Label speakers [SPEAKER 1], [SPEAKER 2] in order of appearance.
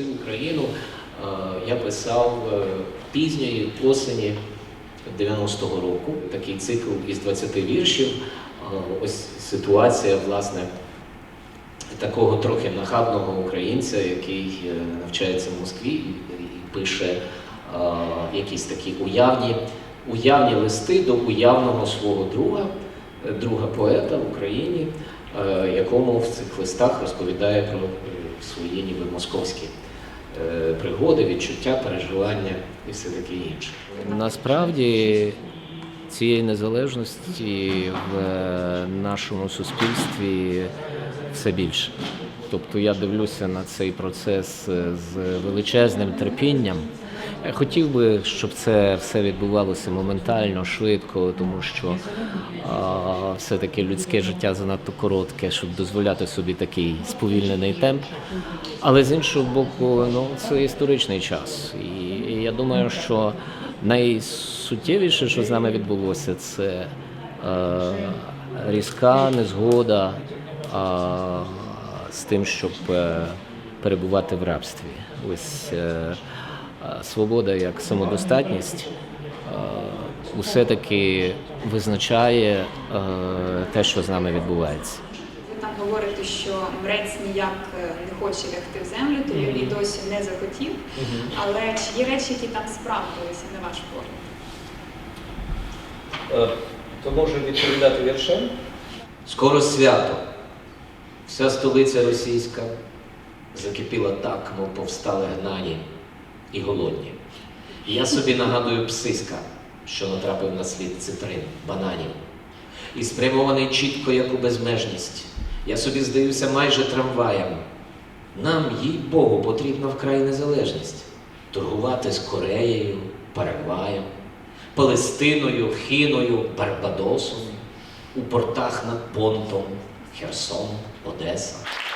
[SPEAKER 1] вести Україну е, я писав е, пізньої осені 90-го року. Такий цикл із 20 віршів. Е, Ось ситуація, власне, такого трохи нахабного українця, який навчається в Москві і, пише якісь такі уявні, уявні листи до уявного свого друга, друга поета в Україні, якому в цих листах розповідає про свої ніби московські пригоди, відчуття, переживання і все таке інше.
[SPEAKER 2] Насправді цієї незалежності в е, нашому суспільстві все більше. Тобто я дивлюся на цей процес е, з величезним терпінням. Я хотів би, щоб це все відбувалося моментально, швидко, тому що все-таки людське життя занадто коротке, щоб дозволяти собі такий сповільнений темп. Але з іншого боку, ну це історичний час. І я думаю, що найсуттєвіше, що з нами відбулося, це е, різка незгода е, з тим, щоб е, перебувати в рабстві. Ось е, е, свобода як самодостатність е, усе-таки визначає те, що з нами відбувається.
[SPEAKER 3] Ви там говорите, що мрець ніяк не хоче лягти в землю, тому і досі не захотів. Але чи є речі, які там справдилися, на ваш погляд?
[SPEAKER 4] То може відповідати віршем?
[SPEAKER 1] Скоро свято. Вся столиця російська закипіла так, мов повстали гнані і голодні. Я собі нагадую псиська, що натрапив на слід цитрин, бананів. І спрямований чітко, як у безмежність. Я собі здаюся майже трамваєм. Нам, їй Богу, потрібна вкрай незалежність. Торгувати з Кореєю, Парагваєм, Палестиною, Хіною, Барбадосом, у портах над Понтом, Gerson, Odessa.